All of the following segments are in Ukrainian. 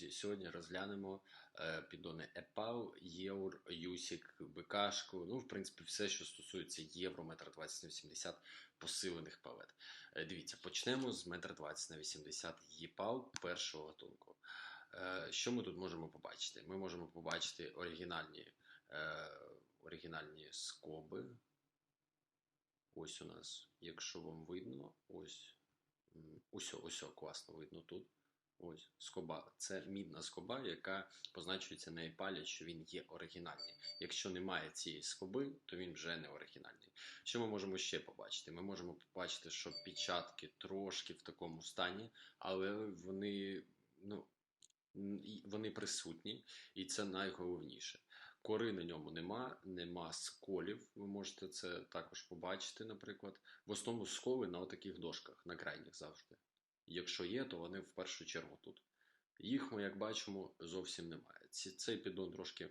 друзі, сьогодні розглянемо е, піддони EPAL, Євр, Юсік, БКшку, ну, в принципі, все, що стосується євро, метр 20 на 80 посилених палет. Е, дивіться, почнемо з метр 20 на 80 ЄПАЛ першого гатунку. Е, що ми тут можемо побачити? Ми можемо побачити оригінальні, е, оригінальні скоби. Ось у нас, якщо вам видно, ось. м, Ось, ось, класно видно тут. Ось скоба. Це мідна скоба, яка позначується на епалі, що він є оригінальний. Якщо немає цієї скоби, то він вже не оригінальний. Що ми можемо ще побачити? Ми можемо побачити, що печатки трошки в такому стані, але вони, ну, вони присутні, і це найголовніше. Кори на ньому нема, нема сколів. Ви можете це також побачити, наприклад. В основному сколи на отаких дошках, на крайніх завжди. Якщо є, то вони в першу чергу тут. Їх ми, як бачимо, зовсім немає. Цей піддон трошки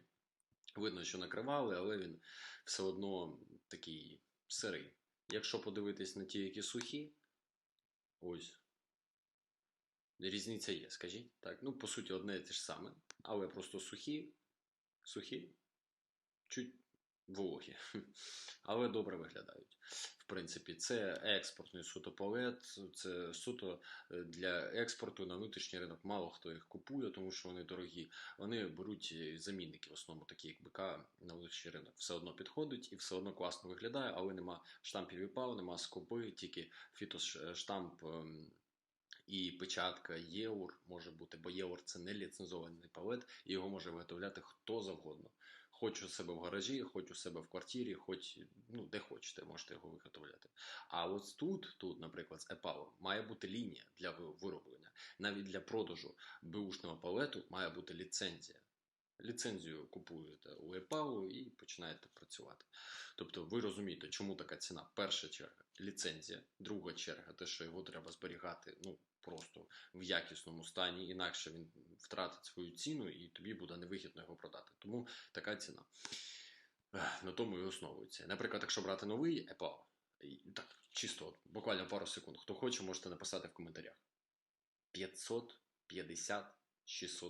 видно, що накривали, але він все одно такий сирий. Якщо подивитись на ті, які сухі, ось. Різниця є, скажіть. Так, ну, по суті, одне і те ж саме, але просто сухі, сухі, чуть вологі, але добре виглядають. В принципі, це експортний суто палет, це суто е, для експорту на внутрішній ринок. Мало хто їх купує, тому що вони дорогі. Вони беруть е, замінники, в основному такі як БК на внутрішній ринок. Все одно підходить і все одно класно виглядає, але нема штампів і пал, нема скоби, тільки фітоштамп. ем, і печатка євр може бути, бо євр це не ліцензований палет, і його може виготовляти хто завгодно. Хоч у себе в гаражі, хоч у себе в квартирі, хоч ну, де хочете, можете його виготовляти. А от тут, тут, наприклад, з епавом має бути лінія для вироблення. Навіть для продажу бушного палету має бути ліцензія. Ліцензію купуєте у EPAL і починаєте працювати. Тобто ви розумієте, чому така ціна. Перша черга ліцензія, друга черга, те, що його треба зберігати ну, просто в якісному стані, інакше він втратить свою ціну і тобі буде невигідно його продати. Тому така ціна. На тому і основується. Наприклад, якщо брати новий EPAL, так, чисто буквально пару секунд, хто хоче, можете написати в коментарях. 550-600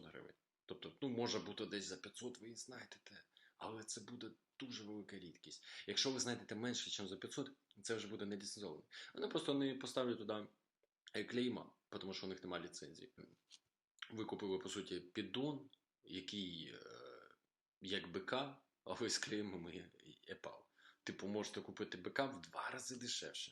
гривень. Тобто, ну, може бути десь за 500, ви і знайдете, але це буде дуже велика рідкість. Якщо ви знайдете менше, ніж за 500, це вже буде не ліцензований. Вони просто не поставлять туди е, клейма, тому що у них немає ліцензії. Ви купили, по суті, піддон, який е, як БК, а ви з клеймами EPAL. Типу, можете купити БК в два рази дешевше,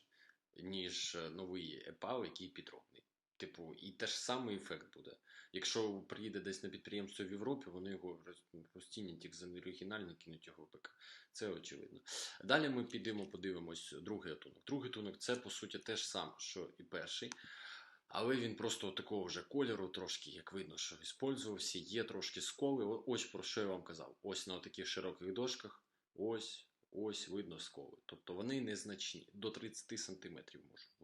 ніж е, новий EPAL, який підробний. Типу, і теж самий ефект буде. Якщо приїде десь на підприємство в Європі, вони його роз- розцінять як за оригінальний, кинуть його БК. Це очевидно. Далі ми підемо, подивимось другий гатунок. Другий гатунок це по суті те ж саме, що і перший. Але він просто такого вже кольору, трошки, як видно, що використовувався, є трошки сколи. Ось про що я вам казав. Ось на таких широких дошках, ось, ось видно сколи. Тобто вони незначні, до 30 см можуть.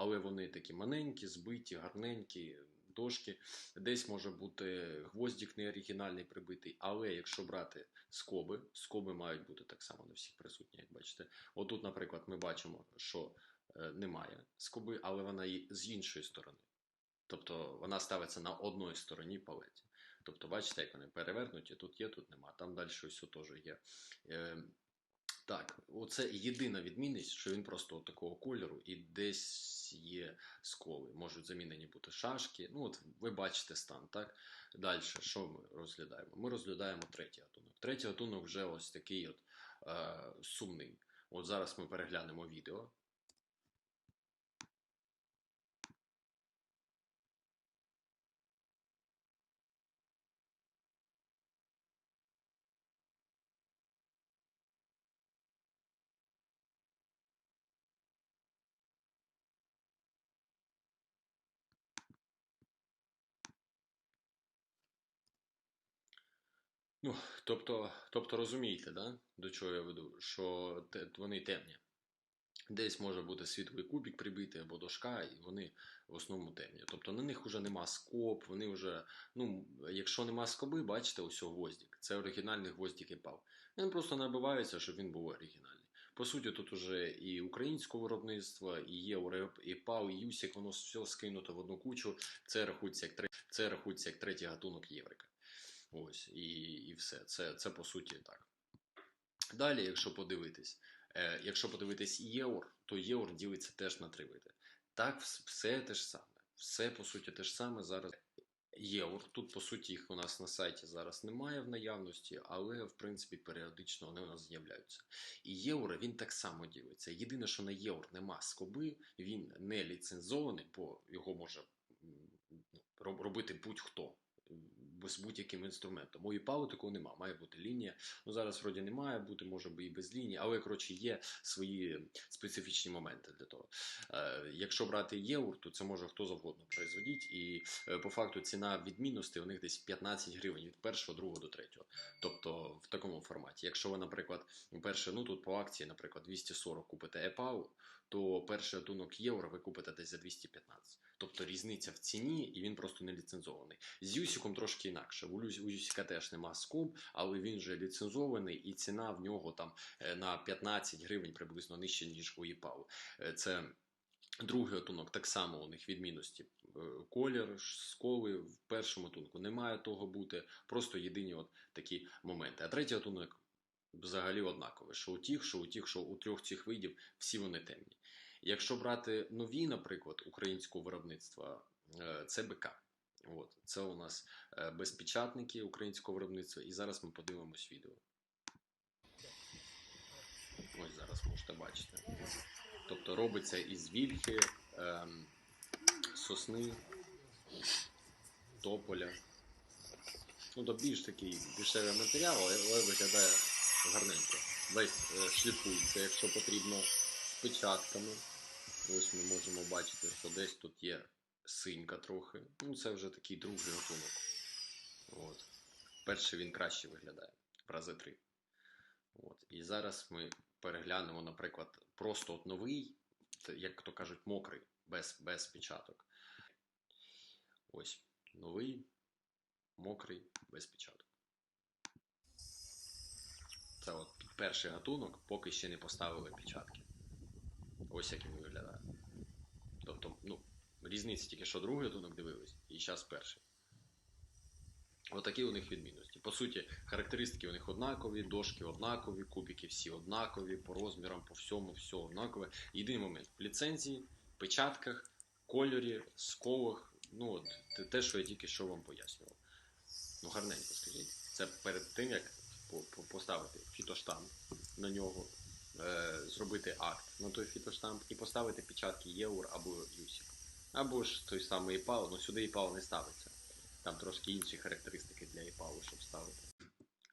Але вони такі маленькі, збиті, гарненькі дошки. Десь може бути гвоздик не оригінальний прибитий. Але якщо брати скоби, скоби мають бути так само на всіх присутні, як бачите. Отут, наприклад, ми бачимо, що е, немає скоби, але вона є з іншої сторони. Тобто вона ставиться на одній стороні палеті.Тобто, бачите, як вони перевернуті, тут є, тут нема. Там далі ось теж є. Так, оце єдина відмінність, що він просто такого кольору і десь є сколи. Можуть замінені бути шашки. Ну, от ви бачите стан, так? Далі, що ми розглядаємо? Ми розглядаємо третій гатунок. Третій гатунок вже ось такий от е, сумний. От зараз ми переглянемо відео. Ну, тобто, тобто розумієте, да? до чого я веду, що те, вони темні. Десь може бути світлий кубик прибитий або дошка, і вони в основному темні. Тобто на них вже нема скоб, вони вже, ну, якщо нема скоби, бачите, ось гвоздик. Це оригінальний гвоздик і пав. Він просто набивається, щоб він був оригінальний. По суті, тут уже і українського виробництва, і євро, і ПАУ, і ЮСІК, воно все скинуто в одну кучу. Це рахується як, це рахується як третій гатунок єврика. Ось, і, і все. Це, це по суті так. Далі, якщо подивитись, е, якщо подивитись євро, то євро ділиться теж на три види. Так, все те ж саме. Все по суті те ж саме зараз. Євро. Тут, по суті, їх у нас на сайті зараз немає в наявності, але в принципі періодично вони у нас з'являються. І євро він так само ділиться. Єдине, що на євро нема скоби, він не ліцензований, бо його може ну, роб- робити будь-хто. М, З будь-яким інструментом. У ІПАУ такого нема, має бути лінія. Ну зараз вроді не має бути, може би і без лінії, але коротше є свої специфічні моменти для того. Е, якщо брати євро, то це може хто завгодно производити, і е, по факту ціна відмінності у них десь 15 гривень від першого, другого до третього. Тобто в такому форматі. Якщо ви, наприклад, перше, ну тут по акції, наприклад, 240 купите ЕПАУ, то перший отунок євро ви купите десь за 215. Тобто різниця в ціні, і він просто не ліцензований. З Юсіком трошки інакше. У Люс- у Юсіка теж нема скоб, але він же ліцензований, і ціна в нього там е, на 15 гривень приблизно нижче, ніж у ЄПАУ. Е, Це Другий отунок так само у них відмінності. Е, Колір, сколи в першому отунку не має того бути, просто єдині от такі моменти. А третій отунок взагалі однаковий. Що у тих, що у тих, що у трьох цих видів, всі вони темні. Якщо брати нові, наприклад, українського виробництва, це БК. От, це у нас е, безпечатники українського виробництва, і зараз ми подивимось відео. Ось зараз можете бачити. Тобто робиться із вільхи, ем, сосни, тополя. Ну, то більш такий дешевий матеріал, але виглядає гарненько. Весь е, шліфується, якщо потрібно, з печатками. Ось ми можемо бачити, що десь тут є синька трохи. Ну, це вже такий другий готунок. От. Перший він краще виглядає, в рази три. От. І зараз ми переглянемо, наприклад, просто от новий, як то кажуть, мокрий, без, без печаток. Ось новий, мокрий, без печаток. Це от перший гатунок, поки ще не поставили печатки. Ось як він виглядає. Тобто, ну, різниця тільки що другий гатунок дивились, і зараз перший. Отакі у них відмінності. По суті, характеристики у них однакові, дошки однакові, кубики всі однакові, по розмірам, по всьому, все однакове. Єдиний момент в ліцензії, печатках, кольорі, сковах. Ну, от, те- що я тільки що вам пояснював. Ну, гарненько скажіть. Це перед тим, як по- по- поставити фітоштамп на нього, е, зробити акт на той фітоштамп і поставити печатки євро або юсік. Або ж той самий ІПАО, ну сюди ІПАО не ставиться. Там трошки інші характеристики для ІПАУ, щоб ставити.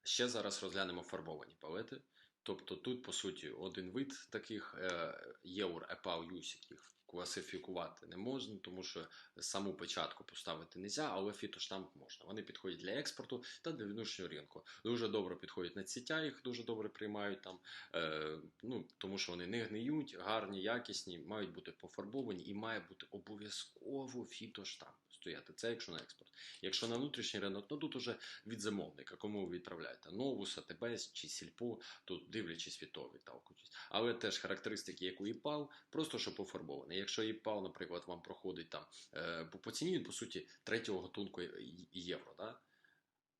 Ще зараз розглянемо фарбовані палети. Тобто тут, по суті, один вид таких е, євро, ЕПАУ, яких класифікувати не можна, тому що саму печатку поставити не можна, але фітоштамп можна. Вони підходять для експорту та для внутрішнього ринку. Дуже добре підходять на ціття, їх дуже добре приймають там, е, ну, тому що вони не гниють, гарні, якісні, мають бути пофарбовані і має бути обов'язково фітоштамп стояти. Це якщо на експорт. Якщо на внутрішній ринок, то тут уже від замовника, кому ви відправляєте Новус, АТБ чи Сільпо, тут дивлячись від того відталкуючись. Але теж характеристики, як у ІПАЛ, просто що пофарбований. Якщо ІПАЛ, наприклад, вам проходить там бо по, по ціні, він, по суті, третього і євро, да?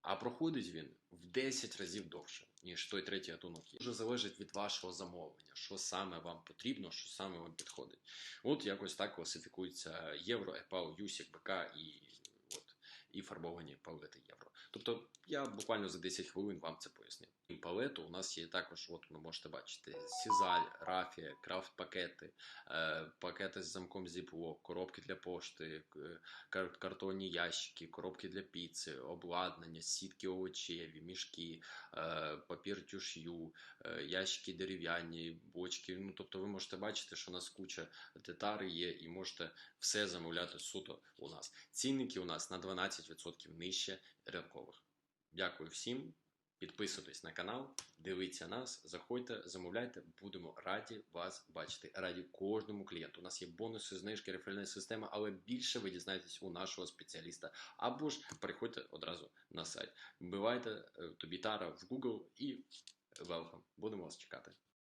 а проходить він в 10 разів довше, ніж той третій гатунок є. Дуже залежить від вашого замовлення, що саме вам потрібно, що саме вам підходить. От якось так класифікується євро, ЕПАУ, ЮСІК, БК і, і фарбовані палети євро. Тобто я буквально за 10 хвилин вам це пояснив. І палету у нас є також, от ви можете бачити, Сізаль, Рафія, крафт-пакети, е, пакети з замком Ziploc, коробки для пошти, к- картонні ящики, коробки для піци, обладнання, сітки овочеві, мішки, е, папір тюш'ю, е, ящики дерев'яні, бочки. Ну, тобто ви можете бачити, що у нас куча деталей є, і можете все замовляти суто у нас. Цінники у нас на 12% нижче ринкових. Дякую всім. Підписуйтесь на канал, дивіться нас, заходьте, замовляйте. Будемо раді вас бачити. Раді кожному клієнту. У нас є бонуси, знижки, реферальна система, але більше ви дізнаєтесь у нашого спеціаліста. Або ж приходьте одразу на сайт. Вбивайте е, Тобітара в Google і welcome. Будемо вас чекати.